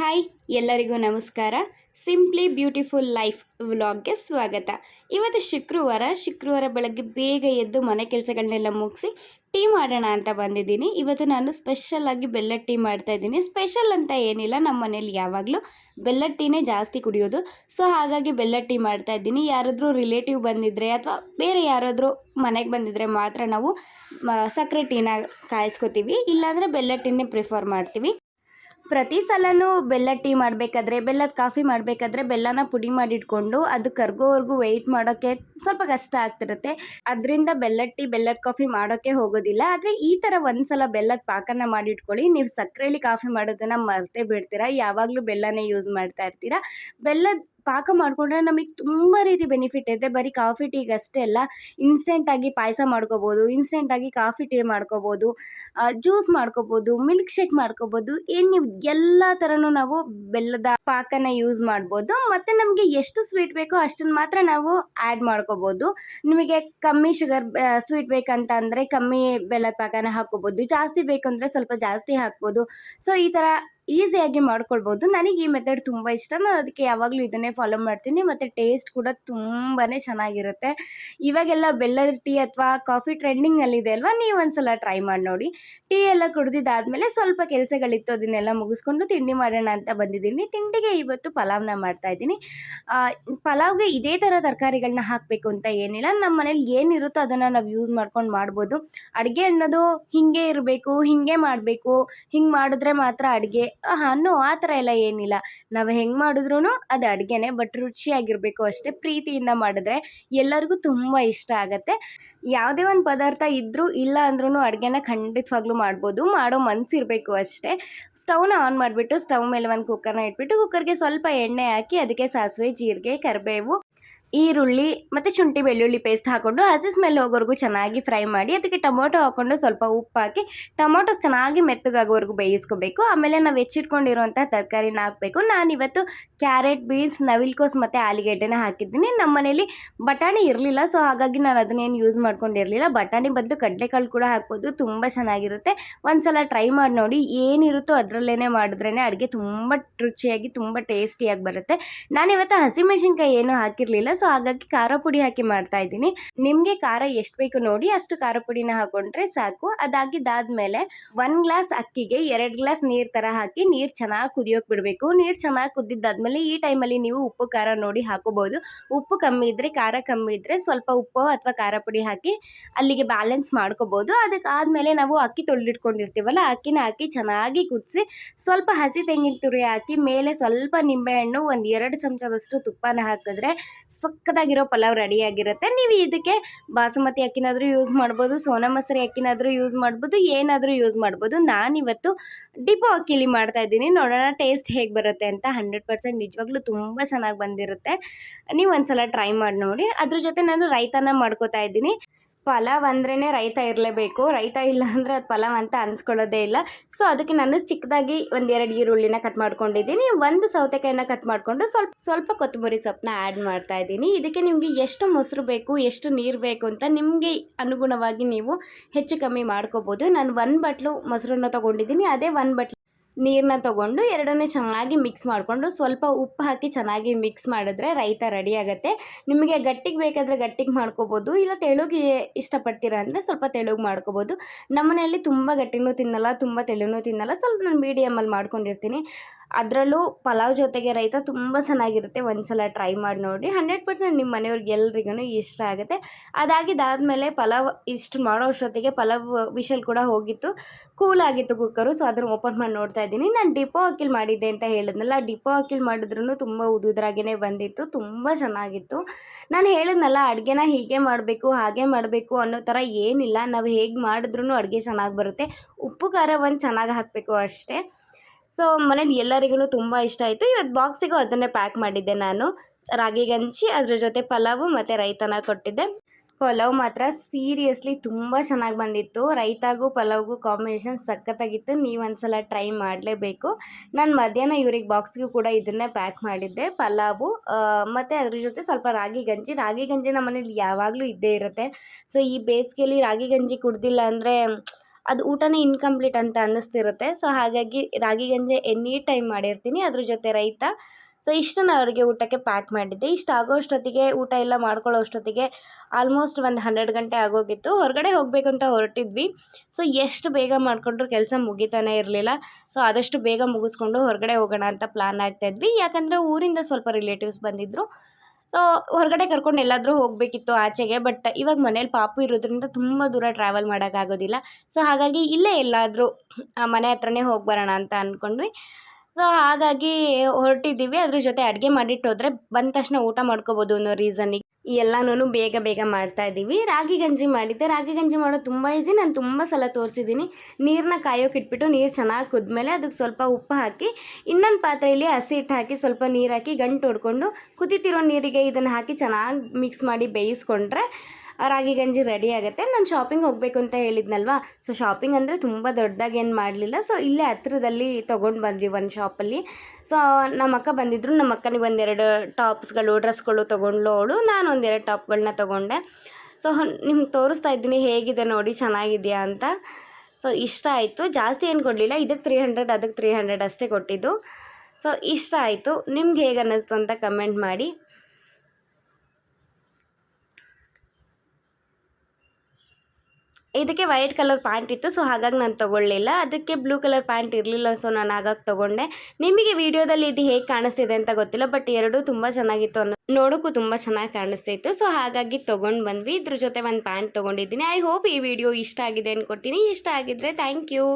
Hi, ಎಲ್ಲರಿಗೂ ನಮಸ್ಕಾರ. Simply beautiful life ವ್ಲಾಗ್ಗೆ ಸ್ವಾಗತ. ಇವತ್ತು ಶುಕ್ರವಾರ ಶುಕ್ರವಾರ ಬೆಳಗ್ಗೆ ಬೇಗ ಎದ್ದು ಮನೆ ಕೆಲಸಗಳನ್ನೆಲ್ಲ ಮುಗಿಸಿ ಟೀ ಮಾಡೋಣ ಅಂತ ಬಂದಿದ್ದೀನಿ. ಇವತ್ತು ನಾನು ಸ್ಪೆಷಲ್ ಆಗಿ ಬೆಲ್ಲದ ಟೀ ಮಾಡ್ತಾ ಇದ್ದೀನಿ. ಸ್ಪೆಷಲ್ ಅಂತ ಏನಿಲ್ಲ, ನಮ್ಮ ಮನೇಲಿ ಯಾವಾಗಲೂ ಬೆಲ್ಲ ಟೀನೇ ಜಾಸ್ತಿ ಕುಡಿಯೋದು. ಸೊ ಹಾಗಾಗಿ ಬೆಲ್ಲ ಟೀ ಮಾಡ್ತಾ ಇದ್ದೀನಿ. ಯಾರಾದರೂ ರಿಲೇಟಿವ್ ಬಂದಿದ್ದರೆ ಅಥವಾ ಬೇರೆ ಯಾರಾದರೂ ಮನೆಗೆ ಬಂದಿದ್ದರೆ ಮಾತ್ರ ನಾವು ಸಕ್ಕರೆ ಟೀನ ಕಾಯಿಸ್ಕೊತೀವಿ. ಇಲ್ಲಾಂದರೆ ಬೆಲ್ಲ ಟೀನೇ ಪ್ರಿಫರ್ ಮಾಡ್ತೀವಿ. ಪ್ರತಿ ಸಲನೂ ಬೆಲ್ಲ ಟೀ ಮಾಡಬೇಕಾದ್ರೆ, ಬೆಲ್ಲದ ಕಾಫಿ ಮಾಡಬೇಕಾದ್ರೆ ಬೆಲ್ಲನ ಪುಡಿ ಮಾಡಿಟ್ಕೊಂಡು ಅದು ಕರ್ಗೋವರೆಗೂ ವೆಯ್ಟ್ ಮಾಡೋಕ್ಕೆ ಸ್ವಲ್ಪ ಕಷ್ಟ ಆಗ್ತಿರುತ್ತೆ. ಅದರಿಂದ ಬೆಲ್ಲದ ಟೀ ಬೆಲ್ಲದ ಕಾಫಿ ಮಾಡೋಕ್ಕೆ ಹೋಗೋದಿಲ್ಲ. ಆದರೆ ಈ ಥರ ಒಂದ್ಸಲ ಬೆಲ್ಲದ ಪಾಕನ ಮಾಡಿಟ್ಕೊಳ್ಳಿ. ನೀವು ಸಕ್ಕರೆಯಲ್ಲಿ ಕಾಫಿ ಮಾಡೋದನ್ನು ಮರ್ತೇ ಬಿಡ್ತೀರಾ? ಯಾವಾಗಲೂ ಬೆಲ್ಲನೇ ಯೂಸ್ ಮಾಡ್ತಾ ಇರ್ತೀರಾ? ಬೆಲ್ಲದ ಪಾಕ ಮಾಡಿಕೊಂಡ್ರೆ ನಮಗೆ ತುಂಬ ರೀತಿ ಬೆನಿಫಿಟ್ ಇದೆ ಬರೀ ಕಾಫಿ ಟೀಗೆ ಅಷ್ಟೇ ಅಲ್ಲ ಇನ್ಸ್ಟೆಂಟಾಗಿ ಪಾಯಸ ಮಾಡ್ಕೋಬೋದು ಇನ್ಸ್ಟೆಂಟಾಗಿ ಕಾಫಿ ಟೀ ಮಾಡ್ಕೋಬೋದು ಜ್ಯೂಸ್ ಮಾಡ್ಕೋಬೋದು, ಮಿಲ್ಕ್ ಶೇಕ್ ಮಾಡ್ಕೋಬೋದು, ಏನು ನೀವು ಎಲ್ಲ ಥರನೂ ನಾವು ಬೆಲ್ಲದ ಪಾಕನ ಯೂಸ್ ಮಾಡ್ಬೋದು. ಮತ್ತು ನಮಗೆ ಎಷ್ಟು ಸ್ವೀಟ್ ಬೇಕೋ ಅಷ್ಟನ್ನು ಮಾತ್ರ ನಾವು ಆ್ಯಡ್ ಮಾಡ್ಕೋಬೋದು. ನಿಮಗೆ ಕಮ್ಮಿ ಶುಗರ್ ಸ್ವೀಟ್ ಬೇಕಂತ ಅಂದರೆ ಕಮ್ಮಿ ಬೆಲ್ಲದ ಪಾಕನ ಹಾಕ್ಕೋಬೋದು ಜಾಸ್ತಿ ಬೇಕಂದ್ರೆ ಸ್ವಲ್ಪ ಜಾಸ್ತಿ ಹಾಕ್ಬೋದು. ಸೊ ಈ ಥರ ಈಸಿಯಾಗಿ ಮಾಡ್ಕೊಳ್ಬೋದು. ನನಗೆ ಈ ಮೆಥಡ್ ತುಂಬ ಇಷ್ಟ. ನಾನು ಅದಕ್ಕೆ ಯಾವಾಗಲೂ ಇದನ್ನೇ ಫಾಲೋ ಮಾಡ್ತೀನಿ. ಮತ್ತು ಟೇಸ್ಟ್ ಕೂಡ ತುಂಬಾ ಚೆನ್ನಾಗಿರುತ್ತೆ. ಇವಾಗೆಲ್ಲ ಬೆಲ್ಲದ ಟೀ ಅಥವಾ ಕಾಫಿ ಟ್ರೆಂಡಿಂಗಲ್ಲಿದೆ ಅಲ್ವಾ? ನೀವು ಒಂದ್ಸಲ ಟ್ರೈ ಮಾಡಿ ನೋಡಿ. ಟೀ ಎಲ್ಲ ಕುಡಿದಿದ್ದಾದಮೇಲೆ ಸ್ವಲ್ಪ ಕೆಲಸಗಳಿತ್ತು, ಅದನ್ನೆಲ್ಲ ಮುಗಿಸ್ಕೊಂಡು ತಿಂಡಿ ಮಾಡೋಣ ಅಂತ ಬಂದಿದ್ದೀನಿ. ತಿಂಡಿಗೆ ಇವತ್ತು ಪಲಾವ್ನ ಮಾಡ್ತಾ ಇದ್ದೀನಿ. ಪಲಾವ್ಗೆ ಇದೇ ಥರ ತರಕಾರಿಗಳನ್ನ ಹಾಕಬೇಕು ಅಂತ ಏನಿಲ್ಲ. ನಮ್ಮ ಮನೇಲಿ ಏನಿರುತ್ತೋ ಅದನ್ನು ನಾವು ಯೂಸ್ ಮಾಡ್ಕೊಂಡು ಮಾಡ್ಬೋದು. ಅಡುಗೆ ಅನ್ನೋದು ಹೀಗೆ ಇರಬೇಕು, ಹೀಗೆ ಮಾಡಬೇಕು. ಹಿಂಗೆ ಮಾಡಿದ್ರೆ ಮಾತ್ರ ಅಡುಗೆ ಅನ್ನೋ ಆ ಥರ ಎಲ್ಲ ಏನಿಲ್ಲ. ನಾವು ಹೆಂಗೆ ಮಾಡಿದ್ರೂ ಅದು ಅಡುಗೆನೇ, ಬಟ್ ರುಚಿಯಾಗಿರಬೇಕು ಅಷ್ಟೇ. ಪ್ರೀತಿಯಿಂದ ಮಾಡಿದ್ರೆ ಎಲ್ಲರಿಗೂ ತುಂಬ ಇಷ್ಟ ಆಗುತ್ತೆ. ಯಾವುದೇ ಒಂದು ಪದಾರ್ಥ ಇದ್ದರೂ ಇಲ್ಲ ಅಂದ್ರೂ ಅಡುಗೆನ ಖಂಡಿತವಾಗ್ಲೂ ಮಾಡ್ಬೋದು. ಮಾಡೋ ಮನಸ್ಸಿರಬೇಕು ಅಷ್ಟೇ. ಸ್ಟವ್ನ ಆನ್ ಮಾಡಿಬಿಟ್ಟು, ಸ್ಟವ್ ಮೇಲೆ ಒಂದು ಕುಕ್ಕರ್ನ ಇಟ್ಬಿಟ್ಟು ಕುಕ್ಕರ್ಗೆ ಸ್ವಲ್ಪ ಎಣ್ಣೆ ಹಾಕಿ, ಅದಕ್ಕೆ ಸಾಸಿವೆ, ಜೀರಿಗೆ, ಕರಿಬೇವು ಈರುಳ್ಳಿ, ಮತ್ತು ಶುಂಠಿ, ಬೆಳ್ಳುಳ್ಳಿ ಪೇಸ್ಟ್ ಹಾಕ್ಕೊಂಡು ಹಸಿ ಸ್ಮೆಲ್ ಹೋಗೋವರೆಗೂ ಚೆನ್ನಾಗಿ ಫ್ರೈ ಮಾಡಿ, ಅದಕ್ಕೆ ಟೊಮೊಟೊ ಹಾಕ್ಕೊಂಡು ಸ್ವಲ್ಪ ಉಪ್ಪು ಹಾಕಿ, ಟೊಮೊಟೊ ಚೆನ್ನಾಗಿ ಮೆತ್ತಗಾಗೋವರೆಗೂ ಬೇಯಿಸ್ಕೋಬೇಕು. ಆಮೇಲೆ ನಾವು ಹೆಚ್ಚಿಟ್ಕೊಂಡಿರುವಂಥ ತರಕಾರಿನ ಹಾಕಬೇಕು. ನಾನಿವತ್ತು ಕ್ಯಾರೆಟ್ ಬೀನ್ಸ್ ನವಿಲ್ಕೋಸ್ ಮತ್ತು ಆಲಿಗೆಡ್ಡೆನ ಹಾಕಿದ್ದೀನಿ. ನಮ್ಮ ಮನೇಲಿ ಬಟಾಣಿ ಇರಲಿಲ್ಲ ಸೊ ಹಾಗಾಗಿ ನಾನು ಅದನ್ನೇನು ಯೂಸ್ ಮಾಡ್ಕೊಂಡಿರಲಿಲ್ಲ. ಬಟಾಣಿ ಬದಲು ಕಡಲೆಕಾಳು ಕೂಡ ಹಾಕ್ಬೋದು, ತುಂಬ ಚೆನ್ನಾಗಿರುತ್ತೆ. ಒಂದ್ಸಲ ಟ್ರೈ ಮಾಡಿ ನೋಡಿ, ಏನಿರುತ್ತೋ ಅದರಲ್ಲೇ ಮಾಡಿದ್ರೇ ಅಡುಗೆ ತುಂಬ ರುಚಿಯಾಗಿ, ತುಂಬ ಟೇಸ್ಟಿಯಾಗಿ ಬರುತ್ತೆ. ನಾನಿವತ್ತು ಹಸಿಮೆಣಸಿನ್ಕಾಯಿ ಏನು ಹಾಕಿರಲಿಲ್ಲ ಸೊ ಹಾಗಾಗಿ ಖಾರ ಪುಡಿ ಹಾಕಿ ಮಾಡ್ತಾ ಇದ್ದೀನಿ. ನಿಮಗೆ ಖಾರ ಎಷ್ಟು ಬೇಕು ನೋಡಿ ಅಷ್ಟು ಖಾರ ಪುಡಿನ ಹಾಕೊಂಡ್ರೆ ಸಾಕು. ಅದಾಗಿದ್ದಾದ್ಮೇಲೆ ಒಂದು ಗ್ಲಾಸ್ ಅಕ್ಕಿಗೆ ಎರಡು ಗ್ಲಾಸ್ ನೀರು ಥರ ಹಾಕಿ ನೀರು ಚೆನ್ನಾಗಿ ಕುದಿಯೋಕೆ ಬಿಡಬೇಕು. ನೀರು ಚೆನ್ನಾಗಿ ಕುದ್ದಿದ್ದಾದ್ಮೇಲೆ ಈ ಟೈಮಲ್ಲಿ ನೀವು ಉಪ್ಪು, ಖಾರ ನೋಡಿ ಹಾಕೋಬೋದು ಉಪ್ಪು ಕಮ್ಮಿ ಇದ್ದರೆ ಖಾರ ಕಮ್ಮಿ ಇದ್ದರೆ ಸ್ವಲ್ಪ ಉಪ್ಪು ಅಥವಾ ಖಾರ ಪುಡಿ ಹಾಕಿ ಅಲ್ಲಿಗೆ ಬ್ಯಾಲೆನ್ಸ್ ಮಾಡ್ಕೋಬೋದು ಅದಕ್ಕಾದಮೇಲೆ ನಾವು ಅಕ್ಕಿ ತೊಳೆದಿಟ್ಕೊಂಡಿರ್ತೀವಲ್ಲ, ಅಕ್ಕಿನ ಹಾಕಿ ಚೆನ್ನಾಗಿ ಕುದಿಸಿ ಸ್ವಲ್ಪ ಹಸಿ ತೆಂಗಿನ ತುರಿ ಹಾಕಿ ಮೇಲೆ ಸ್ವಲ್ಪ ನಿಂಬೆಹಣ್ಣು ಒಂದು ಎರಡು ಚಮಚದಷ್ಟು ತುಪ್ಪನ ಹಾಕಿದ್ರೆ ಸಕ್ಕತ್ತಾಗಿರೋ ಪಲಾವ್ ರೆಡಿಯಾಗಿರುತ್ತೆ. ನೀವು ಇದಕ್ಕೆ ಬಾಸುಮತಿ ಅಕ್ಕಿನಾದರೂ ಯೂಸ್ ಮಾಡ್ಬೋದು, ಸೋನಾ ಮಸರಿ ಅಕ್ಕಿನಾದರೂ ಯೂಸ್ ಮಾಡ್ಬೋದು, ಏನಾದರೂ ಯೂಸ್ ಮಾಡ್ಬೋದು. ನಾನಿವತ್ತು ಡಿಪೋ ಅಕ್ಕಿಲಿ ಮಾಡ್ತಾ ಇದ್ದೀನಿ. ನೋಡೋಣ ಟೇಸ್ಟ್ ಹೇಗೆ ಬರುತ್ತೆ ಅಂತ ಹಂಡ್ರೆಡ್ ಪರ್ಸೆಂಟ್ ನಿಜವಾಗ್ಲೂ ತುಂಬ ಚೆನ್ನಾಗಿ ಬಂದಿರುತ್ತೆ. ನೀವು ಒಂದ್ಸಲ ಟ್ರೈ ಮಾಡಿ ನೋಡಿ. ಅದ್ರ ಜೊತೆ ನಾನು ರೈತನ ಮಾಡ್ಕೋತಾ ಇದ್ದೀನಿ. ಪಲಾವ್ ಅಂದ್ರೇ ರೈತ ಇರಲೇಬೇಕು. ರೈತ ಇಲ್ಲ ಅಂದರೆ ಅದು ಪಲಾವ್ ಅಂತ ಅನ್ಸ್ಕೊಳ್ಳೋದೇ ಇಲ್ಲ. ಸೊ ಅದಕ್ಕೆ ನಾನು ಚಿಕ್ಕದಾಗಿ ಒಂದೆರಡು ಈರುಳ್ಳಿನ ಕಟ್ ಮಾಡ್ಕೊಂಡಿದ್ದೀನಿ. ಒಂದು ಸೌತೆಕಾಯಿನ ಕಟ್ ಮಾಡಿಕೊಂಡು ಸ್ವಲ್ಪ ಸ್ವಲ್ಪ ಕೊತ್ತಂಬರಿ ಸೊಪ್ಪನ್ನ ಆ್ಯಡ್ ಮಾಡ್ತಾ ಇದ್ದೀನಿ. ಇದಕ್ಕೆ ನಿಮಗೆ ಎಷ್ಟು ಮೊಸರು ಬೇಕು, ಎಷ್ಟು ನೀರು ಬೇಕು ಅಂತ ನಿಮಗೆ ಅನುಗುಣವಾಗಿ ನೀವು ಹೆಚ್ಚು ಕಮ್ಮಿ ಮಾಡ್ಕೋಬೋದು. ನಾನು ಒಂದು ಬಟ್ಲು ಮೊಸರನ್ನು ತೊಗೊಂಡಿದ್ದೀನಿ. ಅದೇ ಒಂದು ಬಟ್ಲು ನೀರನ್ನ ತೊಗೊಂಡು ಎರಡನ್ನೇ ಚೆನ್ನಾಗಿ ಮಿಕ್ಸ್ ಮಾಡಿಕೊಂಡು ಸ್ವಲ್ಪ ಉಪ್ಪು ಹಾಕಿ ಚೆನ್ನಾಗಿ ಮಿಕ್ಸ್ ಮಾಡಿದ್ರೆ ರೈತ ರೆಡಿ ಆಗುತ್ತೆ. ನಿಮಗೆ ಗಟ್ಟಿಗೆ ಬೇಕಾದರೆ ಗಟ್ಟಿಗೆ ಮಾಡ್ಕೋಬೋದು, ಇಲ್ಲ ತೆಳುಗೆ ಇಷ್ಟಪಡ್ತೀರಾ ಅಂದರೆ ಸ್ವಲ್ಪ ತೆಳುಗೆ ಮಾಡ್ಕೋಬೋದು. ನಮ್ಮನೆಯಲ್ಲಿ ತುಂಬ ಗಟ್ಟಿನೂ ತಿನ್ನಲ್ಲ, ತುಂಬ ತೆಳುನೂ ತಿನ್ನಲ್ಲ. ಸ್ವಲ್ಪ ನಾನು ಮೀಡಿಯಮಲ್ಲಿ ಮಾಡ್ಕೊಂಡಿರ್ತೀನಿ. ಅದರಲ್ಲೂ ಪಲಾವ್ ಜೊತೆಗೆ ರೈತ ತುಂಬ ಚೆನ್ನಾಗಿರುತ್ತೆ. ಒಂದ್ಸಲ ಟ್ರೈ ಮಾಡಿ ನೋಡಿ. ಹಂಡ್ರೆಡ್ ಪರ್ಸೆಂಟ್ ನಿಮ್ಮ ಮನೆಯವ್ರಿಗೆ ಎಲ್ರಿಗೂ ಇಷ್ಟ ಆಗುತ್ತೆ. ಅದಾಗಿದ್ದಾದಮೇಲೆ ಪಲಾವ್ ಇಷ್ಟು ಮಾಡೋ ಅಷ್ಟೊತ್ತಿಗೆ ಪಲಾವ್ ವಿಷಲ್ ಕೂಡ ಹೋಗಿತ್ತು. ಕೂಲ್ ಆಗಿತ್ತು ಕುಕ್ಕರು ಸೊ ಅದನ್ನು ಓಪನ್ ಮಾಡಿ ನೋಡ್ತಾ ಇದ್ದೀನಿ. ನಾನು ಡಿಪೋ ಅಕ್ಕಿಲ್ ಮಾಡಿದ್ದೆ ಅಂತ ಹೇಳಿದ್ನಲ್ಲ ಡಿಪೋ ಅಕ್ಕಿಲ್ ಮಾಡಿದ್ರೂ ತುಂಬ ಉದುದ್ರಾಗೇ ಬಂದಿತ್ತು. ತುಂಬ ಚೆನ್ನಾಗಿತ್ತು. ನಾನು ಹೇಳಿದ್ನಲ್ಲ, ಅಡುಗೆನ ಹೀಗೆ ಮಾಡಬೇಕು, ಹಾಗೆ ಮಾಡಬೇಕು ಅನ್ನೋ ಥರ ಏನಿಲ್ಲ. ನಾವು ಹೇಗೆ ಮಾಡಿದ್ರೂ ಅಡುಗೆ ಚೆನ್ನಾಗಿ ಬರುತ್ತೆ. ಉಪ್ಪು, ಖಾರ ಒಂದು ಚೆನ್ನಾಗಿ ಹಾಕಬೇಕು ಅಷ್ಟೇ. ಸೊ ಮನೇಲಿ ಎಲ್ಲರಿಗೂ ತುಂಬ ಇಷ್ಟ ಆಯಿತು. ಇವತ್ತು ಬಾಕ್ಸಿಗೂ ಅದನ್ನೇ ಪ್ಯಾಕ್ ಮಾಡಿದ್ದೆ ನಾನು. ರಾಗಿ ಗಂಜಿ, ಅದ್ರ ಜೊತೆ ಪಲಾವು ಮತ್ತು ರೈತನ ಕೊಟ್ಟಿದ್ದೆ. ಪಲಾವ್ ಮಾತ್ರ ಸೀರಿಯಸ್ಲಿ ತುಂಬ ಚೆನ್ನಾಗಿ ಬಂದಿತ್ತು. ರೈತಾಗೂ ಪಲಾವ್ಗೂ ಕಾಂಬಿನೇಷನ್ ಸಖತ್ತಾಗಿತ್ತು. ನೀವು ಒಂದ್ಸಲ ಟ್ರೈ ಮಾಡಲೇಬೇಕು. ನಾನು ಮಧ್ಯಾಹ್ನ ಇವ್ರಿಗೆ ಬಾಕ್ಸ್ಗೂ ಕೂಡ ಇದನ್ನೇ ಪ್ಯಾಕ್ ಮಾಡಿದ್ದೆ. ಪಲಾವು ಮತ್ತು ಅದ್ರ ಜೊತೆ ಸ್ವಲ್ಪ ರಾಗಿ ಗಂಜಿ. ರಾಗಿ ಗಂಜಿ ನಮ್ಮ ಮನೇಲಿ ಯಾವಾಗಲೂ ಇದ್ದೇ ಇರುತ್ತೆ. ಸೊ ಈ ಬೇಸಿಗೆಯಲ್ಲಿ ರಾಗಿ ಗಂಜಿ ಕುಡ್ದಿಲ್ಲ ಅಂದರೆ ಅದು ಊಟನೇ ಇನ್ಕಂಪ್ಲೀಟ್ ಅಂತ ಅನ್ನಿಸ್ತಿರುತ್ತೆ. ಸೊ ಹಾಗಾಗಿ ರಾಗಿ ಗಂಜೆ ಎನಿ ಟೈಮ್ ಮಾಡಿರ್ತೀನಿ. ಅದ್ರ ಜೊತೆ ರೈತ. ಸೊ ಇಷ್ಟು ನಾನು ಅವರಿಗೆ ಊಟಕ್ಕೆ ಪ್ಯಾಕ್ ಮಾಡಿದ್ದೆ. ಇಷ್ಟು ಆಗೋ ಅಷ್ಟೊತ್ತಿಗೆ ಊಟ ಎಲ್ಲ ಮಾಡ್ಕೊಳ್ಳೋ ಅಷ್ಟೊತ್ತಿಗೆ ಆಲ್ಮೋಸ್ಟ್ ಒಂದು ಹನ್ನೆರಡು ಗಂಟೆ ಆಗೋಗಿತ್ತು. ಹೊರಗಡೆ ಹೋಗಬೇಕು ಅಂತ ಹೊರಟಿದ್ವಿ. ಸೊ ಎಷ್ಟು ಬೇಗ ಮಾಡಿಕೊಂಡ್ರು ಕೆಲಸ ಮುಗಿತಾನೆ ಇರಲಿಲ್ಲ. ಸೊ ಆದಷ್ಟು ಬೇಗ ಮುಗಿಸ್ಕೊಂಡು ಹೊರಗಡೆ ಹೋಗೋಣ ಅಂತ ಪ್ಲ್ಯಾನ್ ಆಗ್ತಾಯಿದ್ವಿ ಯಾಕಂದರೆ ಊರಿಂದ ಸ್ವಲ್ಪ ರಿಲೇಟಿವ್ಸ್ ಬಂದಿದ್ದರು ಸೊ ಹೊರಗಡೆ ಕರ್ಕೊಂಡು ಎಲ್ಲಾದರೂ ಹೋಗಬೇಕಿತ್ತು ಆಚೆಗೆ ಬಟ್ ಇವಾಗ ಮನೇಲಿ ಪಾಪು ಇರೋದ್ರಿಂದ ತುಂಬ ದೂರ ಟ್ರಾವೆಲ್ ಮಾಡೋಕ್ಕಾಗೋದಿಲ್ಲ ಸೊ ಹಾಗಾಗಿ ಇಲ್ಲೇ ಎಲ್ಲಾದರೂ ಮನೆ ಹತ್ರನೇ ಹೋಗಿ ಬರೋಣ ಅಂತ ಅಂದ್ಕೊಂಡ್ವಿ ಸೊ ಹಾಗಾಗಿ ಹೊರಟಿದ್ದೀವಿ. ಅದ್ರ ಜೊತೆ ಅಡುಗೆ ಮಾಡಿಟ್ಟು ಹೋದರೆ ಬಂದ ತಕ್ಷಣ ಊಟ ಮಾಡ್ಕೋಬೋದು ಅನ್ನೋ ರೀಸನ್ನಿಗೆ ಎಲ್ಲನೂ ಬೇಗ ಬೇಗ ಮಾಡ್ತಾ ಇದ್ದೀವಿ. ರಾಗಿ ಗಂಜಿ ಮಾಡಿದ್ದೆ. ರಾಗಿ ಗಂಜಿ ಮಾಡೋದು ತುಂಬ ಈಸಿ. ನಾನು ತುಂಬ ಸಲ ತೋರಿಸಿದ್ದೀನಿ. ನೀರನ್ನ ಕಾಯೋಕೆ ಇಟ್ಬಿಟ್ಟು ನೀರು ಚೆನ್ನಾಗಿ ಕುದ್ಮೇಲೆ ಅದಕ್ಕೆ ಸ್ವಲ್ಪ ಉಪ್ಪು ಹಾಕಿ, ಇನ್ನೊಂದು ಪಾತ್ರೆಯಲ್ಲಿ ಹಸಿ ಹಿಟ್ಟು ಹಾಕಿ, ಸ್ವಲ್ಪ ನೀರು ಹಾಕಿ ಗಂಟು ಹೊಡ್ಕೊಂಡು ಕುದಿತಿರೋ ನೀರಿಗೆ ಇದನ್ನು ಹಾಕಿ ಚೆನ್ನಾಗಿ ಮಿಕ್ಸ್ ಮಾಡಿ ಬೇಯಿಸ್ಕೊಂಡ್ರೆ ರಾಗಿ ಗಂಜಿ ರೆಡಿ ಆಗುತ್ತೆ. ನಾನು ಶಾಪಿಂಗ್ ಹೋಗಬೇಕು ಅಂತ ಹೇಳಿದ್ನಲ್ವಾ? ಸೊ ಶಾಪಿಂಗ್ ಅಂದರೆ ತುಂಬ ದೊಡ್ಡದಾಗಿ ಏನು ಮಾಡಲಿಲ್ಲ. ಸೊ ಇಲ್ಲೇ ಹತ್ರದಲ್ಲಿ ತೊಗೊಂಡು ಬಂದ್ವಿ ಒಂದು ಶಾಪಲ್ಲಿ ಸೊ ನಮ್ಮ ಅಕ್ಕ ಬಂದಿದ್ದರು ನಮ್ಮ ಅಕ್ಕನಿಗೆ ಒಂದೆರಡು ಟಾಪ್ಸ್ಗಳು ಡ್ರೆಸ್ಗಳು ತೊಗೊಂಡ್ಲು ಅವಳು. ನಾನು ಒಂದೆರಡು ಟಾಪ್ಗಳನ್ನ ತೊಗೊಂಡೆ. ಸೊ ನಿಮ್ಗೆ ತೋರಿಸ್ತಾ ಇದ್ದೀನಿ. ಹೇಗಿದೆ ನೋಡಿ, ಚೆನ್ನಾಗಿದೆಯಾ ಅಂತ. ಸೊ ಇಷ್ಟ ಆಯಿತು. ಜಾಸ್ತಿ ಏನು ಕೊಡಲಿಲ್ಲ. ಇದಕ್ಕೆ ತ್ರೀ ಹಂಡ್ರೆಡ್ ಅದಕ್ಕೆ ತ್ರೀ ಹಂಡ್ರೆಡ್ ಅಷ್ಟೇ ಕೊಟ್ಟಿದ್ದು. ಸೊ ಇಷ್ಟ ಆಯಿತು. ನಿಮ್ಗೆ ಹೇಗೆ ಅನ್ನಿಸ್ತು ಅಂತ ಕಮೆಂಟ್ ಮಾಡಿ. ಇದಕ್ಕೆ ವೈಟ್ ಕಲರ್ ಪ್ಯಾಂಟ್ ಇತ್ತು, ಸೊ ಹಾಗಾಗಿ ನಾನು ತೊಗೊಳ್ಳಿಲ್ಲ. ಅದಕ್ಕೆ ಬ್ಲೂ ಕಲರ್ ಪ್ಯಾಂಟ್ ಇರಲಿಲ್ಲ, ಸೊ ನಾನು ಹಾಗಾಗಿ ತೊಗೊಂಡೆ. ನಿಮಗೆ ವಿಡಿಯೋದಲ್ಲಿ ಇದು ಹೇಗೆ ಕಾಣಿಸ್ತಿದೆ ಅಂತ ಗೊತ್ತಿಲ್ಲ, ಬಟ್ ಎರಡೂ ತುಂಬ ಚೆನ್ನಾಗಿತ್ತು ಅನ್ನೋ ನೋಡೋಕ್ಕೂ ತುಂಬ ಚೆನ್ನಾಗಿ ಕಾಣಿಸ್ತಿತ್ತು. ಸೊ ಹಾಗಾಗಿ ತೊಗೊಂಡು ಬಂದ್ವಿ. ಇದ್ರ ಜೊತೆ ಒಂದು ಪ್ಯಾಂಟ್ ತೊಗೊಂಡಿದ್ದೀನಿ. ಐ ಹೋಪ್ ಈ ವಿಡಿಯೋ ಇಷ್ಟ ಆಗಿದೆ ಅಂದ್ಕೊಡ್ತೀನಿ ಇಷ್ಟ ಆಗಿದ್ರೆ ಥ್ಯಾಂಕ್ ಯು.